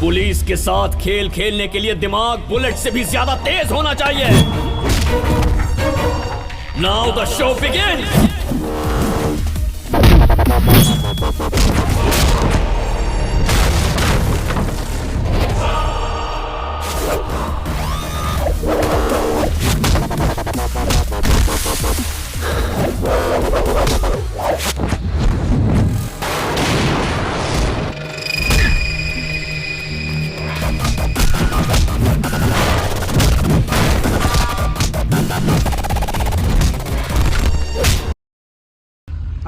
Police के साथ खेल खेलने के लिए दिमाग बुलेट से भी ज़्यादा तेज होना चाहिए। Now the show begin Thank you.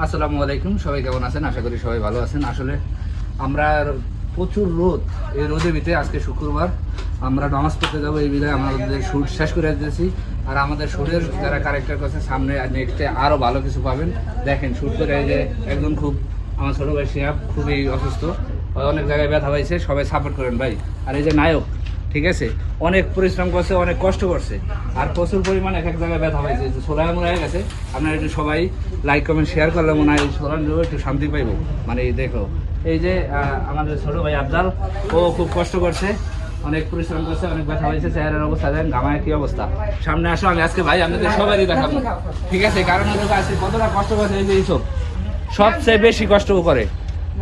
আসসালামু আলাইকুম, সবাই কেমন আছেন? আশা করি সবাই ভালো আছেন। আসলে আমরা প্রচুর রোদ। এই রোদের ভিতরে আজকে শুক্রবার। আমরা নামাজ পড়তে যাব এই বিধায় আমাদের শ্যুট শেষ করে দিয়েছি। আর আমাদের শ্যুটের যারা কারেক্টার করছে, সামনে নেক্সটে আরও ভালো কিছু পাবেন। দেখেন শ্যুট করে যে একদম খুব, আমার ছোটো ভাই শিয়াব খুবই অসুস্থ। অনেক জায়গায় ব্যথা পাইছে, সবাই সাপোর্ট করেন ভাই। আর এই যে নায়ক ঠিক আছে? অনেক পরিশ্রম করছে, অনেক কষ্ট করছে। আর প্রচুর পরিমাণে এক এক জায়গায় ব্যথা পাইছে যে সোলায় মনে হয়ে গেছে, আপনারা একটু সবাই লাইক কমেন্ট শেয়ার করলে মনে হয় সোলান একটু শান্তি পাইব। মানে দেখো, এই যে আমাদের ছোট ভাই আফজাল, ও খুব কষ্ট করছে, অনেক পরিশ্রম করছে, অনেক ব্যথা হয়েছে, চেহারার অবস্থা দেন গামায় কি অবস্থা। সামনে আসো, আমি আজকে ভাই আপনাদের সবারই দেখাবো। ঠিক আছে, কারণ আজকে কতটা কষ্ট করছে, এই যে এইসব সবচেয়ে বেশি কষ্ট করে।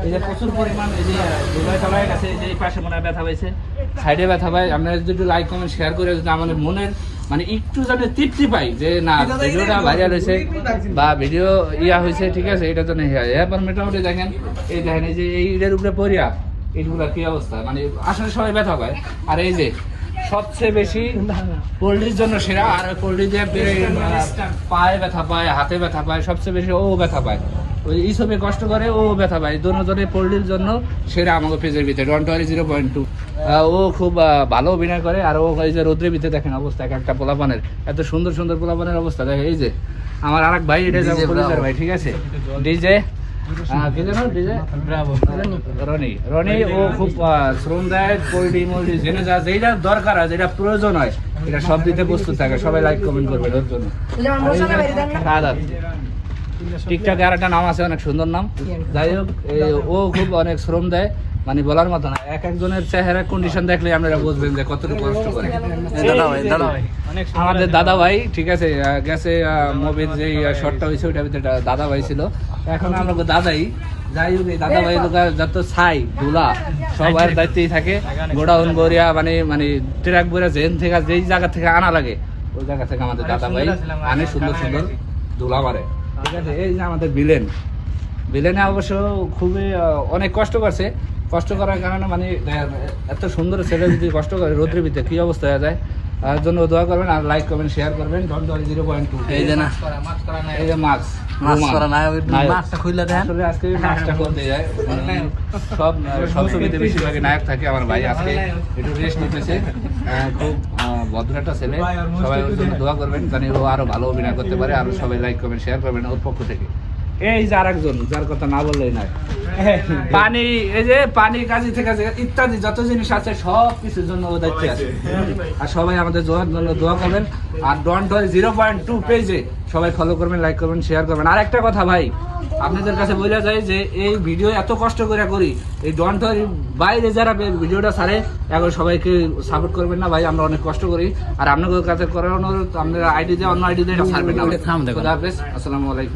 এই যে প্রচুর পরিমাণ এই যে দুবাই তলায় গেছে যে পাশে মনে হয় ব্যথা পাইছে সাইডে ব্যথা পাই আপনারা যদি একটু লাইক কমেন্ট শেয়ার করে যদি আমাদের মনের মানে একটু যাতে তৃপ্তি পাই যে না ভিডিওটা ভাইরাল হয়েছে বা ভিডিও ইয়া হয়েছে ঠিক আছে এটা তো নেই এরপর মোটামুটি দেখেন এই দেখেন এই যে এইটার উপরে পড়িয়া এইগুলা কি অবস্থা? মানে আসলে সবাই ব্যথা পায়। আর এই যে সবচেয়ে বেশি পোল্ট্রির জন্য সেরা আর পোল্ট্রি যে পায়ে ব্যথা পায় হাতে ব্যথা পায় সবচেয়ে বেশি ও ব্যথা পায়। ওই এইসবে কষ্ট করে ও ব্যথা পায়। দুজনে পোল্ট্রির জন্য সেরা আমাকে পেজের ভিতরে ওয়ান টোয়ারি জিরো পয়েন্ট টু ও খুব ভালো অভিনয় করে আর ও এই যে রৌদ্রের ভিতরে দেখেন অবস্থা এক একটা পোলাপানের এত সুন্দর সুন্দর পোলাপানের অবস্থা। দেখে এই যে আমার আরেক ভাই এটা পুলিশের ভাই ঠিক আছে? ডিজে? রনি। রনি ও খুব শ্রম দেয় পোল্ট্রি মোল্ট্রি জেনে যা যেটা দরকার হয় যেটা প্রয়োজন হয় এটা সব দিতে প্রস্তুত থাকে। সবাই লাইক কমেন্ট করবে ওর জন্য। টিকটক আর একটা নাম আছে অনেক সুন্দর নাম। যাই হোক ও খুব অনেক শ্রম দেয় মানে বলার মতো না। এক একজনের চেহারা কন্ডিশন দেখলে আপনারা বুঝবেন যে কতটুকু কষ্ট করে। আমাদের দাদা ভাই ঠিক আছে গেছে মুভির যে শর্টটা হয়েছে ওইটার ভিতরে দাদা ভাই ছিল। এখন আমরা দাদাই। যাই হোক এই দাদা ভাই লোক যত ছাই ধুলা সবার দায়িত্বেই থাকে। গোডাউন গড়িয়া মানে মানে ট্রাক বইরা জেন থেকে যেই জায়গা থেকে আনা লাগে ওই জায়গা থেকে আমাদের দাদা ভাই অনেক সুন্দর সুন্দর ধুলা মারে। ঠিক আছে এই যে আমাদের বিলেন বিলেনে অবশ্য খুবই অনেক কষ্ট করছে। কষ্ট করার কারণে মানে এত সুন্দর ছেলে যদি কষ্ট করে রোদ্রের ভিতরে কি অবস্থা হয়ে যায়? তার জন্য দোয়া করবেন আর লাইক করবেন শেয়ার করবেন। Don Don zero point two এই যে না। এই যে মাস্ক মানে সব সব ছবিতে বেশিরভাগই নায়ক থাকে আমার ভাই আজকে একটু রেস্ট নিতেছে। খুব আহ, ভদ্র একটা ছেলে সবাই ওর জন্য দোয়া করবেন জানি ও আরো ভালো অভিনয় করতে পারে আর সবাই লাইক করবেন শেয়ার করবেন ওর পক্ষ থেকে এই যে আরেকজন যার কথা না বললেই নয়। পানি এই যে পানি কাজে থেকে ইত্যাদি যত জিনিস আছে সব কিছুর জন্য দায়িত্বে আছে। আর সবাই আমাদের দোয়ার জন্য দোয়া করবেন। আর Don Toy zero point two পেজে সবাই ফলো করবেন লাইক করবেন শেয়ার করবেন। আর একটা কথা ভাই আপনাদের কাছে বলে যায় যে এই ভিডিও এত কষ্ট করে করি এই ডন টয় বাইরে যারা ভিডিওটা ছাড়ে এখন সবাইকে সাপোর্ট করবেন না ভাই আমরা অনেক কষ্ট করি। আর আপনাদের কাছে করার অনুরোধ আপনারা আইডি দিয়ে অন্য আইডি দিয়ে ছাড়বেন না। আসসালামু আলাইকুম।